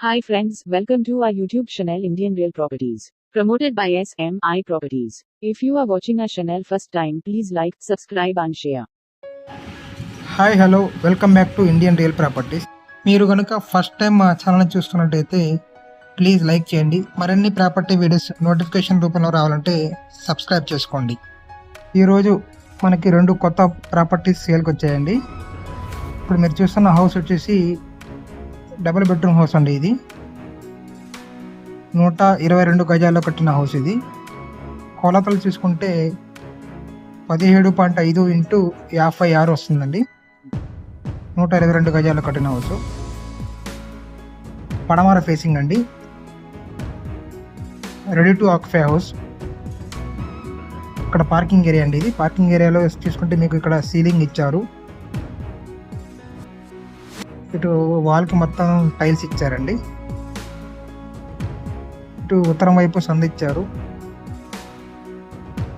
Hi friends, welcome to our YouTube channel Indian Real Properties. Promoted by SMI Properties. If you are watching our channel first time, please like, subscribe and share. Hi hello welcome back to Indian real properties మీరు కనుక first time మా channel చూస్తున్నట్టయితే please like చేయండి మరిన్ని property videos notification రూపంలో రావాలంటే subscribe చేసుకోండి ఈరోజు మనకి రెండు కొత్త ప్రాపర్టీస్ సేల్కి వచ్చాయండి ఇప్పుడు మీరు చూస్తున్న హౌస్ వచ్చేసి డబుల్ బెడ్రూమ్ హౌస్ అండి ఇది. నూట ఇరవై రెండు గజాల్లో కట్టిన హౌస్ ఇది. కొలతలు చూసుకుంటే పదిహేడు పాయింట్ ఐదు ఇంటూ యాభై ఆరు వస్తుందండి. నూట ఇరవై రెండు గజాలు కట్టిన హౌస్. పడమర ఫేసింగ్ అండి. Ready to occupy house. ఇక్కడ పార్కింగ్ ఏరియా అండి ఇది. పార్కింగ్ ఏరియాలో తీసుకుంటే మీకు ఇక్కడ సీలింగ్ ఇచ్చారు. ఇటు వాల్కి మొత్తం టైల్స్ ఇచ్చారండి. ఇటు ఉత్తరం వైపు సందు ఇచ్చారు.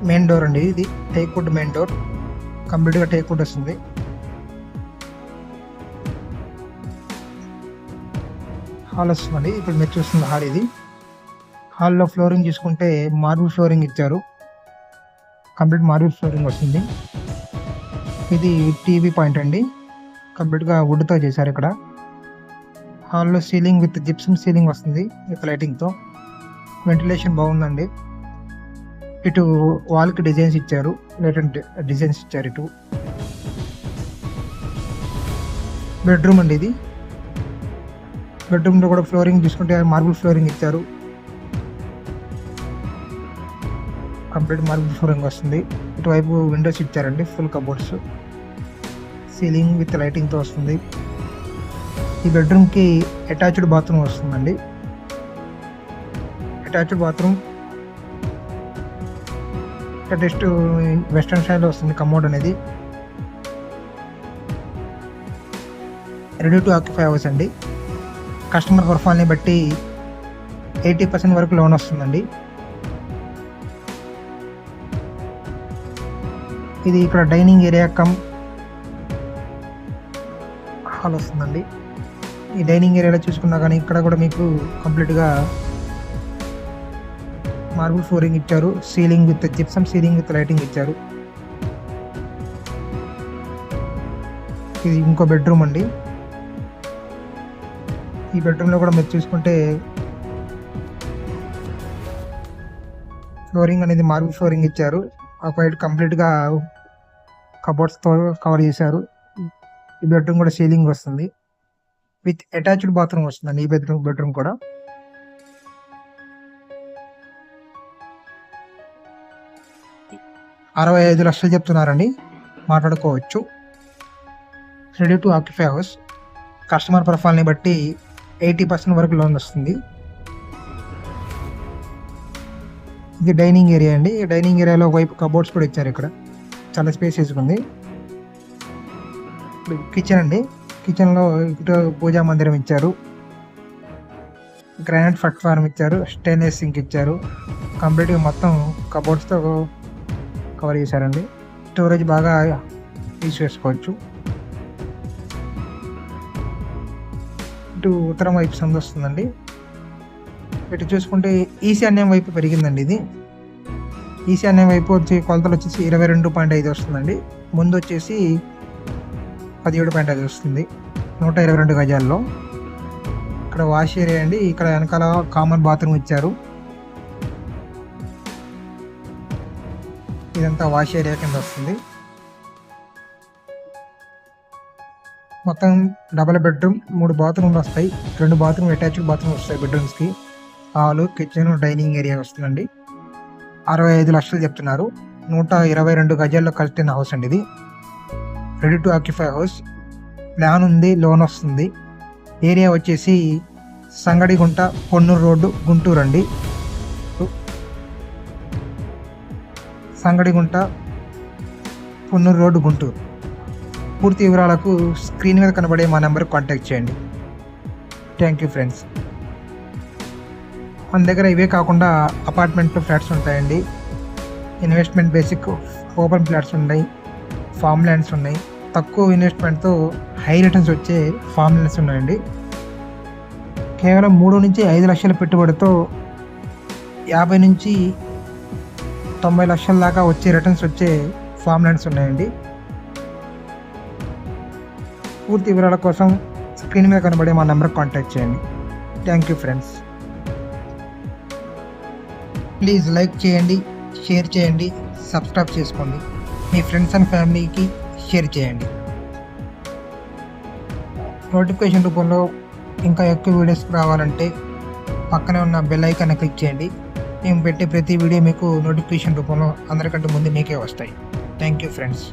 మెయిన్ డోర్ అండి ఇది టేక్వుడ్ మెయిన్ డోర్. కంప్లీట్గా టేక్వుడ్ వస్తుంది. హాల్ వస్తుందండి. ఇప్పుడు మీరు చూస్తున్న హాల్ ఇది. హాల్లో ఫ్లోరింగ్ చూసుకుంటే మార్బుల్ ఫ్లోరింగ్ ఇచ్చారు. కంప్లీట్ మార్బుల్ ఫ్లోరింగ్ వస్తుంది. ఇది టీవీ పాయింట్ అండి. కంప్లీట్గా వుడ్తో చేశారు ఇక్కడ. హాల్లో సీలింగ్ విత్ జిప్సమ్ సీలింగ్ వస్తుంది విత్ లైటింగ్తో. వెంటిలేషన్ బాగుందండి ఇటు వాల్కి డిజైన్స్ ఇచ్చారు. లేటెంట్ డిజైన్స్ ఇచ్చారు ఇటు. బెడ్రూమ్ అండి ఇది. బెడ్రూమ్లో కూడా ఫ్లోరింగ్ చూసుకుంటే మార్బుల్ ఫ్లోరింగ్ ఇచ్చారు. కంప్లీట్ మార్బుల్ ఫ్లోరింగ్ వస్తుంది. ఇటువైపు విండోస్ ఇచ్చారండి ఫుల్ కబోర్డ్స్. సీలింగ్ విత్ లైటింగ్తో వస్తుంది. ఈ బెడ్రూమ్కి అటాచ్డ్ బాత్రూమ్ వస్తుందండి. అటాచ్డ్ బాత్రూమ్ లేటెస్ట్ వెస్ట్రన్ స్టైల్లో వస్తుంది కమోడ్ అనేది. రెడీ టు ఆక్యుపై అవర్స్ అండి. కస్టమర్ ప్రొఫైల్ని బట్టి ఎయిటీ పర్సెంట్ వరకు లోన్ వస్తుందండి. ఇది ఇక్కడ డైనింగ్ ఏరియా కమ్ హాల్ వస్తుందండి. ఈ డైనింగ్ ఏరియాలో చూసుకున్నా కానీ ఇక్కడ కూడా మీకు కంప్లీట్గా మార్బుల్ ఫ్లోరింగ్ ఇచ్చారు. Ceiling with gypsum ceiling with lighting ఇచ్చారు. ఇది ఇంకో బెడ్రూమ్ అండి. ఈ బెడ్రూమ్లో కూడా మీరు చూసుకుంటే ఫ్లోరింగ్ అనేది మార్బుల్ ఫ్లోరింగ్ ఇచ్చారు. ఆ వైట్ కంప్లీట్గా కబోర్డ్స్తో కవర్ చేశారు. ఈ బెడ్రూమ్ కూడా సీలింగ్ వస్తుంది. విత్ అటాచ్డ్ బాత్రూమ్ వస్తుందండి ఈ బెడ్రూమ్ బెడ్రూమ్ కూడా. అరవై ఐదు లక్షలు చెప్తున్నారండి. మాట్లాడుకోవచ్చు. Ready to occupy house customer ప్రొఫైల్ని బట్టి ఎయిటీ పర్సెంట్ వరకు లోన్ వస్తుంది. ఇది డైనింగ్ ఏరియా అండి. ఈ డైనింగ్ ఏరియాలో వైపు కబోర్డ్స్ కూడా ఇచ్చారు ఇక్కడ. చాలా స్పేసెస్ ఉంది. కిచెన్ అండి. కిచెన్లో ఇటు పూజా మందిరం ఇచ్చారు. గ్రానైట్ ప్లాట్ఫామ్ ఇచ్చారు. స్టెయిన్లెస్ సింక్ ఇచ్చారు. కంప్లీట్గా మొత్తం కబోర్డ్స్తో కవర్ చేశారండి. స్టోరేజ్ బాగా యూజ్ చేసుకోవచ్చు. ఇటు ఉత్తరం వైపు సందు వస్తుందండి. ఇటు చూసుకుంటే ఈశాన్యం వైపు పెరిగిందండి ఇది. ఈశాన్యం వైపు వచ్చి కొలతలు వచ్చేసి ఇరవై రెండు పాయింట్ ఐదు వస్తుందండి. ముందు వచ్చేసి పదిహేడు పాయింట్ ఐదు వస్తుంది. నూట ఇరవై రెండు గజాల్లో. ఇక్కడ వాష్ ఏరియా అండి. ఇక్కడ వెనకాల కామన్ బాత్రూమ్ ఇచ్చారు. ఇదంతా వాష్ ఏరియా కింద వస్తుంది. మొత్తం డబల్ బెడ్రూమ్ మూడు బాత్రూమ్లు వస్తాయి. రెండు బాత్రూమ్ అటాచ్డ్ బాత్రూమ్ వస్తాయి బెడ్రూమ్స్కి హాలు కిచెన్ డైనింగ్ ఏరియా వస్తుందండి. అరవై ఐదు లక్షలు చెప్తున్నారు. నూట ఇరవై రెండు గజాల్లో కలిసిన హౌస్ అండి ఇది. Ready to occupy house. Plan ఉంది లోన్ వస్తుంది. ఏరియా వచ్చేసి సంగడిగుంట పొన్నూరు రోడ్డు గుంటూరు అండి. సంగడిగుంట పొన్నూరు రోడ్డు గుంటూరు. పూర్తి వివరాలకు స్క్రీన్ మీద కనబడే మా నెంబర్కి కాంటాక్ట్ చేయండి. థ్యాంక్ యూ ఫ్రెండ్స్ మన దగ్గర ఇవే కాకుండా అపార్ట్మెంట్ ఫ్లాట్స్ ఉంటాయండి. ఇన్వెస్ట్మెంట్ బేసిక్ ఓపెన్ ఫ్లాట్స్ ఉన్నాయి. ఫామ్ ల్యాండ్స్ ఉన్నాయి. తక్కువ ఇన్వెస్ట్మెంట్తో హై రిటర్న్స్ వచ్చే ఫామ్ ఉన్నాయండి. కేవలం మూడు నుంచి ఐదు లక్షల పెట్టుబడితో యాభై నుంచి తొంభై లక్షల దాకా వచ్చే రిటర్న్స్ వచ్చే ఫామ్ ల్యాండ్స్ ఉన్నాయండి. పూర్తి వివరాల కోసం స్క్రీన్ మీద కనబడే మా నెంబర్కి కాంటాక్ట్ చేయండి. Thank you friends please like చేయండి షేర్ చేయండి సబ్స్క్రైబ్ చేసుకోండి. మీ ఫ్రెండ్స్ అండ్ ఫ్యామిలీకి షేర్ చేయండి. నోటిఫికేషన్ రూపంలో ఇంకా ఎక్కువ వీడియోస్ రావాలంటే పక్కనే ఉన్న బెల్ ఐకాన్ని క్లిక్ చేయండి. మేము పెట్టే ప్రతి వీడియో మీకు నోటిఫికేషన్ రూపంలో అందరికంటే ముందు మీకే వస్తాయి. Thank you friends